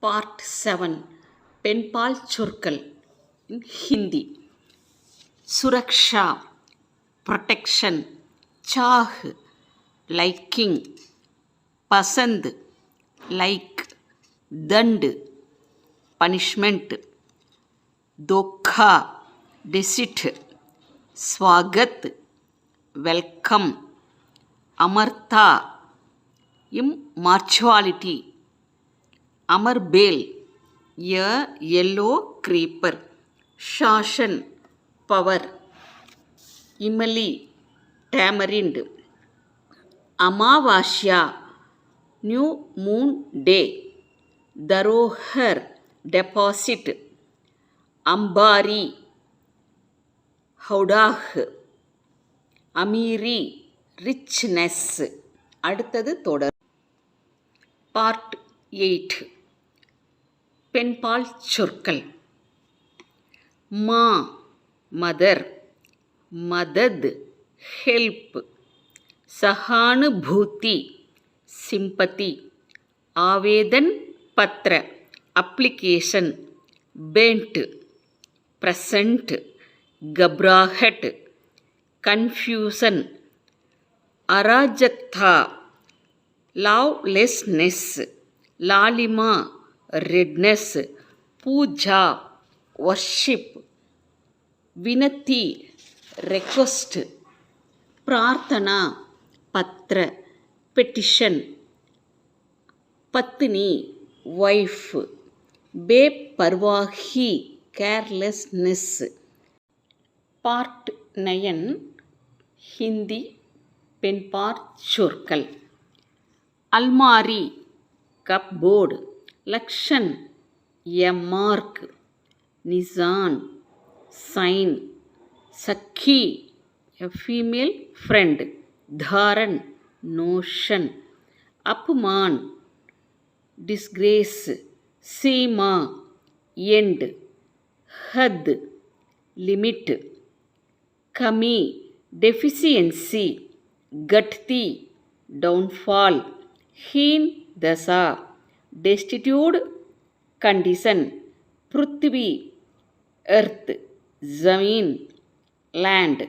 Part seven பெண்பால் சொற்கள் in Hindi. Suraksha protection chah liking pasand like dand punishment dhokha deceit swagat welcome amarta immortality amarbel a yellow creeper shasan power imli tamarind amavasya new moon day dharohar deposit ambari howdah amiri richness அடுத்தது தொடர் part eight பெண்பால் சொற்கள். மா mother. மதத் help. சஹானுபூதி sympathy. ஆவேதன் பத்திர application பேண்ட்டு present கப்ராஹட். கன்ஃபியூசன் அராஜக்தா. லாவ்லெஸ்னஸ் லாலிமா. ரெட்னஸ் பூஜா ஒர்ஷிப் வினத்தி ரெக்வஸ்ட் பிரார்த்தனா பத்ர பெட்டிஷன் பத்னி ஒய்ஃப் பே பர்வாகி கேர்லெஸ்னஸ் பார்ட் நயன் ஹிந்தி பெண்பார் சொற்கள் அல்மாரி கப்போர்டு லக்ஷன் எ மார்க் நிசான் சைன் சக்கி எ ஃபீமேல் ஃப்ரெண்ட் தாரன் notion அப்மான் disgrace Seema end ஹத் limit கமி deficiency கட்தி downfall ஹீன் தசா டெஸ்டிடியூட் கண்டிஷன் பிருத்திவி எர்த் ஜமீன் லேண்ட்